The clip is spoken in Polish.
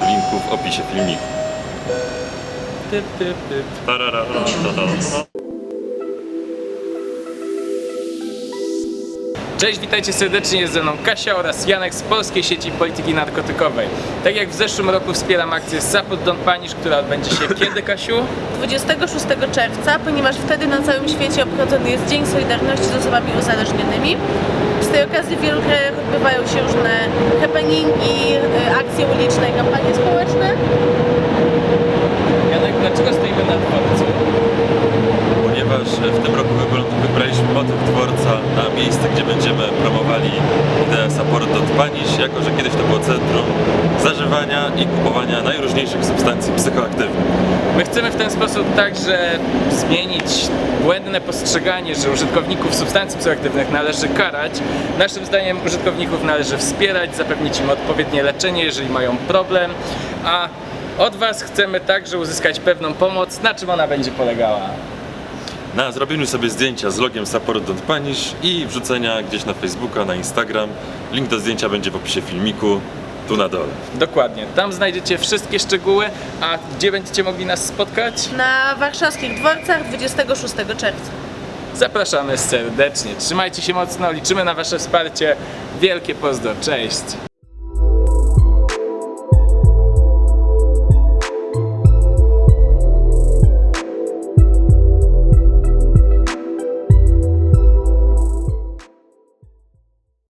linku w opisie filmiku. Typ, typ, typ. Tarara. Cześć, witajcie serdecznie, jest ze mną Kasia oraz Janek z Polskiej Sieci Polityki Narkotykowej. Tak jak w zeszłym roku wspieram akcję Support Don't Punish, która odbędzie się kiedy, Kasiu? 26 czerwca, ponieważ wtedy na całym świecie obchodzony jest Dzień Solidarności z osobami uzależnionymi. Z tej okazji w wielu krajach odbywają się różne happeningi, akcje uliczne i kampanie społeczne. Janek, dlaczego stoimy na dworcu? Ponieważ w tym roku wybra- wybraliśmy motyw dworca na miejsce, gdzie będziemy promowali ideę Support Punish, jako że kiedyś to było centrum zażywania i kupowania najróżniejszych substancji psychoaktywnych. My chcemy w ten sposób także zmienić błędne postrzeganie, że użytkowników substancji psychoaktywnych należy karać. Naszym zdaniem użytkowników należy wspierać, zapewnić im odpowiednie leczenie, jeżeli mają problem, a od Was chcemy także uzyskać pewną pomoc, na czym ona będzie polegała. Na zrobieniu sobie zdjęcia z logiem Support Don't Punish i wrzucenia gdzieś na Facebooka, na Instagram. Link do zdjęcia będzie w opisie filmiku, tu na dole. Dokładnie, tam znajdziecie wszystkie szczegóły, a gdzie będziecie mogli nas spotkać? Na warszawskich dworcach 26 czerwca. Zapraszamy serdecznie. Trzymajcie się mocno, liczymy na Wasze wsparcie. Wielkie pozdro, cześć!